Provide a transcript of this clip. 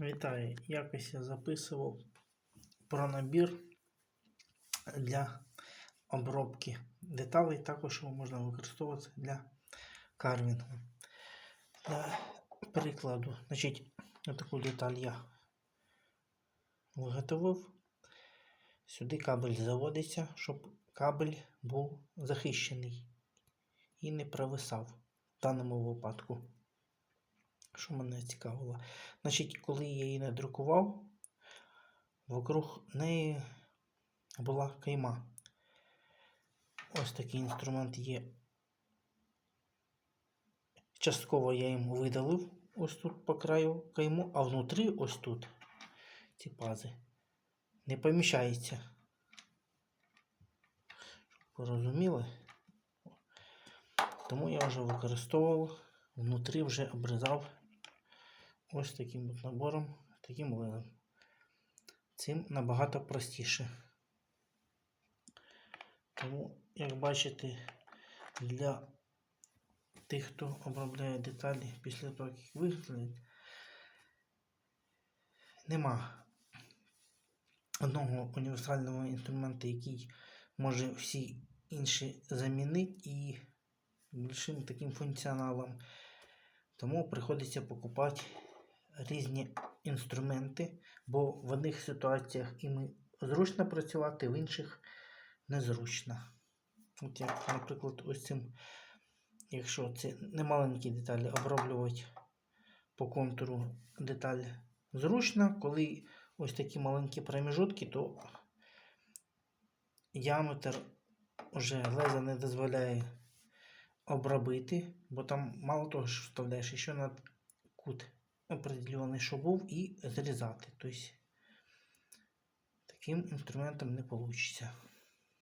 Вітаю! Якось я записував про набір для обробки деталей, також його можна використовувати для карвінгу. Для прикладу, значить, таку деталь я виготовив. Сюди кабель заводиться, щоб кабель був захищений і не провисав в даному випадку. Що мене цікавило? Значить, коли я її надрукував, вокруг неї була кайма. Ось такий інструмент є. Частково я їм видалив ось тут по краю кайму, а внутрі ось тут ці пази не поміщається. Щоб ви розуміли. Тому я вже використовував, внутрі вже обрізав ось таким от набором, таким лезом. Цим набагато простіше. Тому, як бачите, для тих, хто обробляє деталі після того, як їх виготовлять, нема одного універсального інструменту, який може всі інші замінити і більшим таким функціоналом. Тому приходиться покупати різні інструменти, бо в одних ситуаціях їм зручно працювати, в інших незручно. От як, наприклад, ось цим, якщо це не маленькі деталі, оброблювати по контуру деталь зручно, коли ось такі маленькі проміжутки, то діаметр вже леза не дозволяє обробити, бо там мало того, що вставляєш, ще на кут определений, що був, і зрізати. Тобто таким інструментом не вийде.